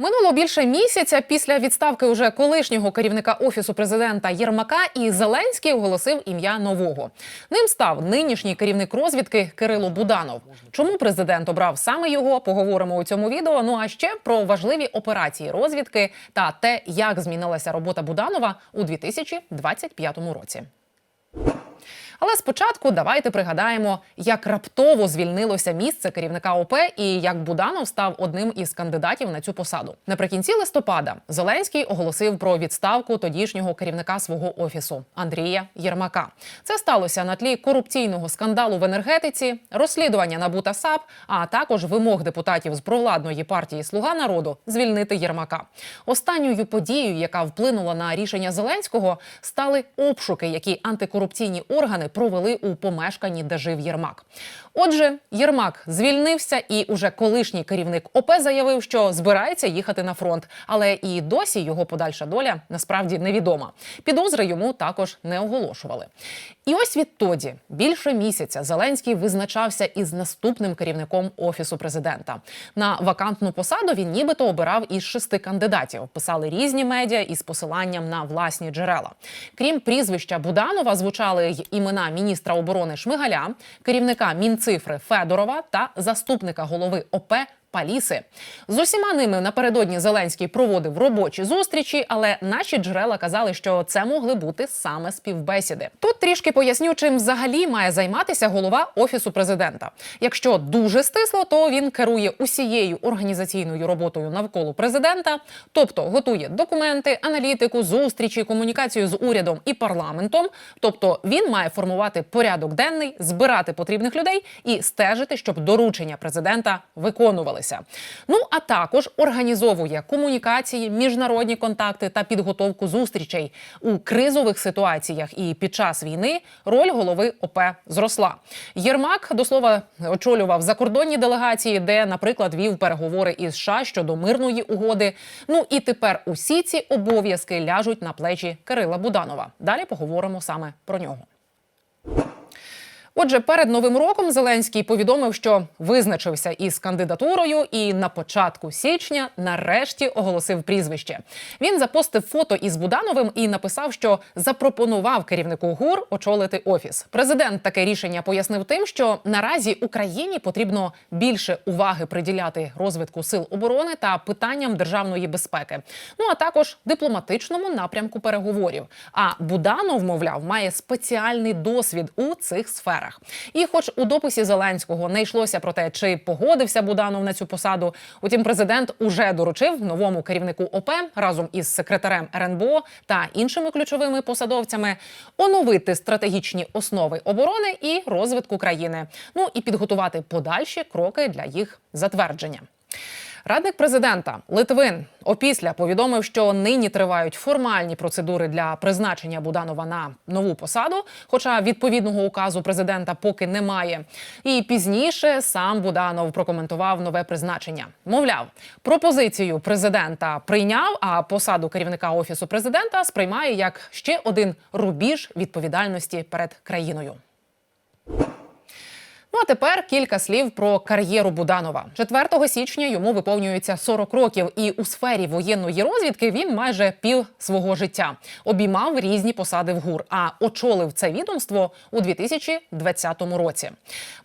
Минуло більше місяця після відставки уже колишнього керівника офісу президента Єрмака, і Зеленський оголосив ім'я нового. Ним став нинішній керівник розвідки Кирило Буданов. Чому президент обрав саме його? Поговоримо у цьому відео. Ну а ще про важливі операції розвідки та те, як змінилася робота Буданова у 2025 році. Але спочатку давайте пригадаємо, як раптово звільнилося місце керівника ОП і як Буданов став одним із кандидатів на цю посаду. Наприкінці листопада Зеленський оголосив про відставку тодішнього керівника свого офісу Андрія Єрмака. Це сталося на тлі корупційного скандалу в енергетиці, розслідування НАБУ та САП, а також вимог депутатів з провладної партії Слуга народу звільнити Єрмака. Останньою подією, яка вплинула на рішення Зеленського, стали обшуки, які антикорупційні органи провели у помешканні, де жив Єрмак. Отже, Єрмак звільнився, і уже колишній керівник ОП заявив, що збирається їхати на фронт, але і досі його подальша доля насправді невідома. Підозри йому також не оголошували. І ось відтоді більше місяця Зеленський визначався із наступним керівником офісу президента. На вакантну посаду він нібито обирав із шести кандидатів. Писали різні медіа із посиланням на власні джерела. Крім прізвища Буданова, звучали й імена міністра оборони Шмигаля, керівника Мінцифри Федорова та заступника голови ОП. Паліси з усіма ними напередодні Зеленський проводив робочі зустрічі, але наші джерела казали, що це могли бути саме співбесіди. Тут трішки поясню, чим взагалі має займатися голова офісу президента. Якщо дуже стисло, то він керує усією організаційною роботою навколо президента, тобто готує документи, аналітику, зустрічі, комунікацію з урядом і парламентом. Тобто він має формувати порядок денний, збирати потрібних людей і стежити, щоб доручення президента виконувалися. Ну а також організовує комунікації, міжнародні контакти та підготовку зустрічей у кризових ситуаціях. І під час війни роль голови ОП зросла. Єрмак до слова очолював закордонні делегації, де, наприклад, вів переговори із США щодо мирної угоди. Ну і тепер усі ці обов'язки ляжуть на плечі Кирила Буданова. Далі поговоримо саме про нього. Отже, перед новим роком Зеленський повідомив, що визначився із кандидатурою, і на початку січня нарешті оголосив прізвище. Він запостив фото із Будановим і написав, що запропонував керівнику ГУР очолити офіс. Президент таке рішення пояснив тим, що наразі Україні потрібно більше уваги приділяти розвитку сил оборони та питанням державної безпеки. Ну а також дипломатичному напрямку переговорів. А Буданов, мовляв, має спеціальний досвід у цих сферах. І, хоч у дописі Зеленського не йшлося про те, чи погодився Буданов на цю посаду, утім, президент уже доручив новому керівнику ОП разом із секретарем РНБО та іншими ключовими посадовцями оновити стратегічні основи оборони і розвитку країни. Ну і підготувати подальші кроки для їх затвердження. Радник президента Литвин опісля повідомив, що нині тривають формальні процедури для призначення Буданова на нову посаду, хоча відповідного указу президента поки немає. І пізніше сам Буданов прокоментував нове призначення. Мовляв, пропозицію президента прийняв, а посаду керівника офісу президента сприймає як ще один рубіж відповідальності перед країною. Ну а тепер кілька слів про кар'єру Буданова. 4 січня йому виповнюється 40 років, і у сфері воєнної розвідки він майже пів свого життя обіймав різні посади в ГУР, а очолив це відомство у 2020 році.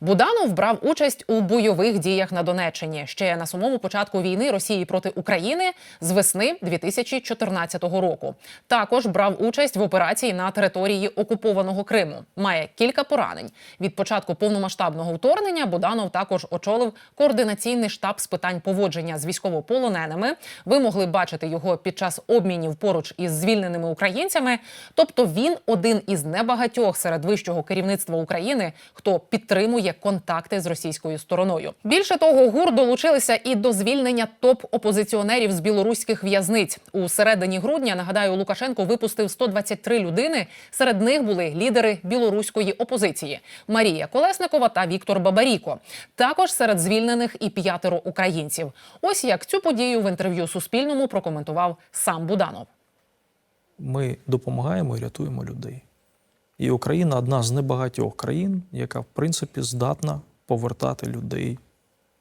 Буданов брав участь у бойових діях на Донеччині ще на самому початку війни Росії проти України з весни 2014 року. Також брав участь в операції на території окупованого Криму. Має кілька поранень від початку повномасштабного вторгнення. Буданов також очолив координаційний штаб з питань поводження з військовополоненими. Ви могли бачити його під час обмінів поруч із звільненими українцями. Тобто він один із небагатьох серед вищого керівництва України, хто підтримує контакти з російською стороною. Більше того, гур долучилися і до звільнення топ-опозиціонерів з білоруських в'язниць у середині грудня. Нагадаю, Лукашенко випустив 123 людини. Серед них були лідери білоруської опозиції Марія Колесникова та Віктор Бабаріко. Також серед звільнених і п'ятеро українців. Ось як цю подію в інтерв'ю Суспільному прокоментував сам Буданов. Ми допомагаємо і рятуємо людей. І Україна одна з небагатьох країн, яка, в принципі, здатна повертати людей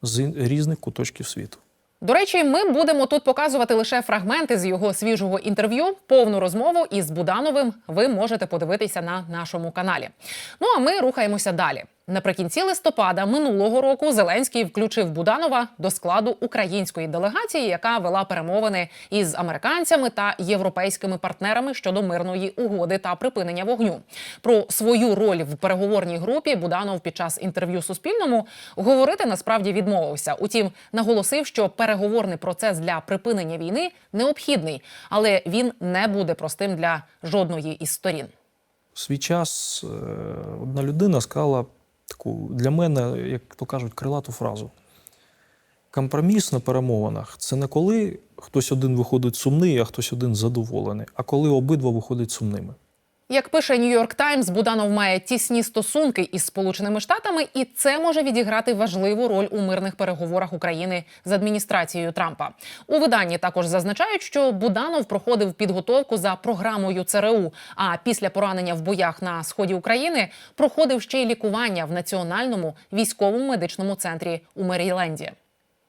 з різних куточків світу. До речі, ми будемо тут показувати лише фрагменти з його свіжого інтерв'ю. Повну розмову із Будановим ви можете подивитися на нашому каналі. Ну а ми рухаємося далі. Наприкінці листопада минулого року Зеленський включив Буданова до складу української делегації, яка вела перемовини із американцями та європейськими партнерами щодо мирної угоди та припинення вогню. Про свою роль в переговорній групі Буданов під час інтерв'ю Суспільному говорити насправді відмовився. Утім, наголосив, що переговорний процес для припинення війни необхідний, але він не буде простим для жодної із сторін. Свій час е, одна людина сказала таку для мене, як то кажуть, крилату фразу. Компроміс на перемовинах це не коли хтось один виходить сумний, а хтось один задоволений, а коли обидва виходять сумними. Як пише Нью-Йорк Таймс, Буданов має тісні стосунки із Сполученими Штатами, і це може відіграти важливу роль у мирних переговорах України з адміністрацією Трампа. У виданні також зазначають, що Буданов проходив підготовку за програмою ЦРУ. А після поранення в боях на сході України проходив ще й лікування в національному військовому медичному центрі у Меріленді.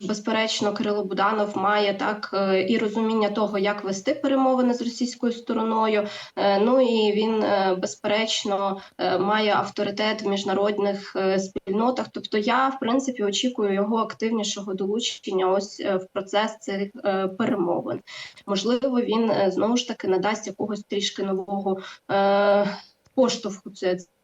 Безперечно, Кирило Буданов має так е, і розуміння того, як вести перемовини з російською стороною. Е, Ну і він е, безперечно має авторитет в міжнародних спільнотах. Тобто, я в принципі очікую його активнішого долучення ось в процес цих перемовин. Можливо, він знову ж таки надасть якогось трішки нового поштовху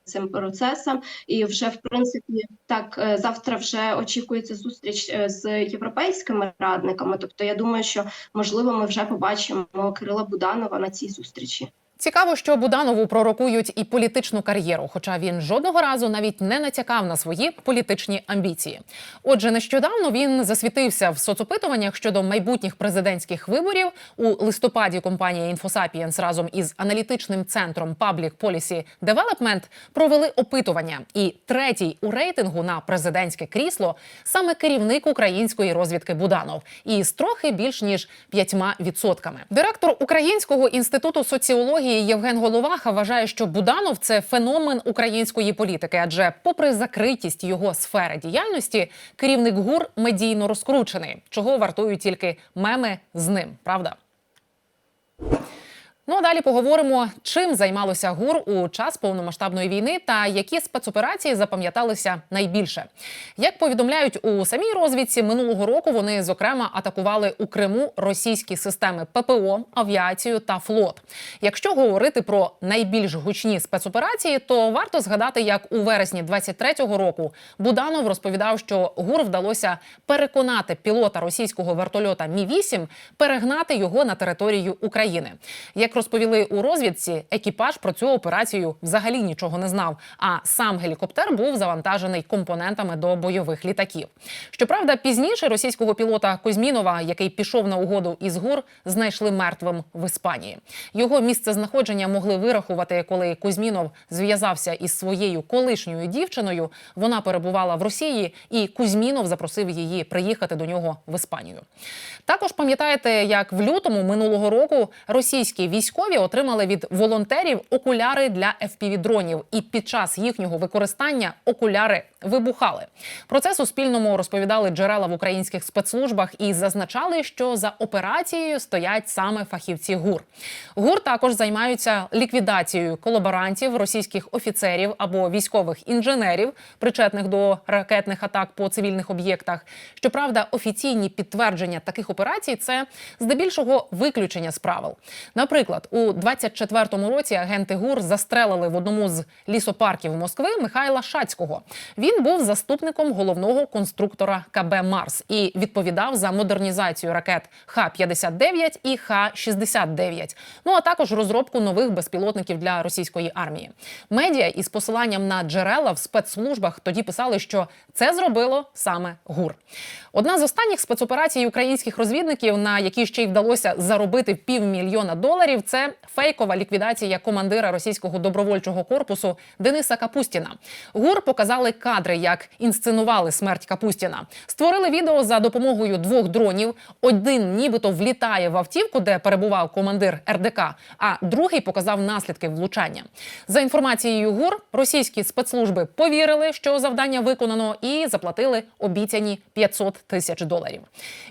цим процесам. І вже в принципі так е, завтра вже очікується зустріч е, з європейськими радниками. Тобто, я думаю, що можливо ми вже побачимо Кирила Буданова на цій зустрічі. Цікаво, що Буданову пророкують і політичну кар'єру, хоча він жодного разу навіть не натякав на свої політичні амбіції. Отже, нещодавно він засвітився в соцопитуваннях щодо майбутніх президентських виборів у листопаді. Компанія Інфосапієнс разом із аналітичним центром Public Policy Development провели опитування. І третій у рейтингу на президентське крісло саме керівник української розвідки Буданов із трохи більш ніж п'ятьма відсотками. Директор Українського інституту соціології Євген Головаха вважає, що Буданов це феномен української політики, адже, попри закритість його сфери діяльності, керівник гур медійно розкручений, чого вартують тільки меми з ним. Правда? Ну а далі поговоримо, чим займалося ГУР у час повномасштабної війни та які спецоперації запам'яталися найбільше. Як повідомляють у самій розвідці, минулого року вони зокрема атакували у Криму російські системи ППО, авіацію та флот. Якщо говорити про найбільш гучні спецоперації, то варто згадати, як у вересні 23-го року Буданов розповідав, що ГУР вдалося переконати пілота російського вертольота Мі 8 перегнати його на територію України. Як розповіли у розвідці, екіпаж про цю операцію взагалі нічого не знав. А сам гелікоптер був завантажений компонентами до бойових літаків. Щоправда, пізніше російського пілота Кузьмінова, який пішов на угоду із ГУР, знайшли мертвим в Іспанії. Його місце знаходження могли вирахувати, коли Кузьмінов зв'язався із своєю колишньою дівчиною. Вона перебувала в Росії, і Кузьмінов запросив її приїхати до нього в Іспанію. Також пам'ятаєте, як в лютому минулого року російські військові отримали від волонтерів окуляри для FPV-дронів, і під час їхнього використання окуляри вибухали. Про це Суспільному розповідали джерела в українських спецслужбах і зазначали, що за операцією стоять саме фахівці ГУР. ГУР також займаються ліквідацією колаборантів, російських офіцерів або військових інженерів, причетних до ракетних атак по цивільних об'єктах. Щоправда, офіційні підтвердження таких операцій це здебільшого виключення з правил. Наприклад, у 24-му році агенти ГУР застрелили в одному з лісопарків Москви Михайла Шацького. Він був заступником головного конструктора КБ Марс і відповідав за модернізацію ракет Х-59 і Х-69, ну а також розробку нових безпілотників для російської армії. Медіа із посиланням на джерела в спецслужбах тоді писали, що це зробило саме ГУР. Одна з останніх спецоперацій українських розвідників, на якій ще й вдалося заробити півмільйона доларів, це фейкова ліквідація командира російського добровольчого корпусу Дениса Капустіна. ГУР показали кадри кадри, як інсценували смерть Капустіна. Створили відео за допомогою двох дронів. Один нібито влітає в автівку, де перебував командир РДК, а другий показав наслідки влучання. За інформацією ГУР, російські спецслужби повірили, що завдання виконано, і заплатили обіцяні 500 тисяч доларів.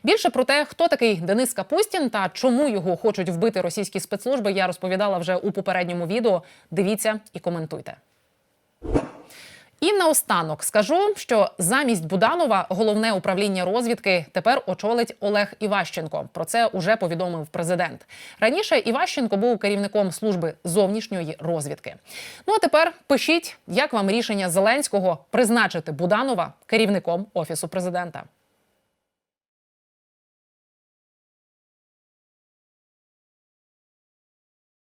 Більше про те, хто такий Денис Капустін та чому його хочуть вбити російські спецслужби, я розповідала вже у попередньому відео. Дивіться і коментуйте. І наостанок скажу, що замість Буданова головне управління розвідки тепер очолить Олег Іващенко. Про це уже повідомив президент. Раніше Іващенко був керівником служби зовнішньої розвідки. Ну а тепер пишіть, як вам рішення Зеленського призначити Буданова керівником офісу президента.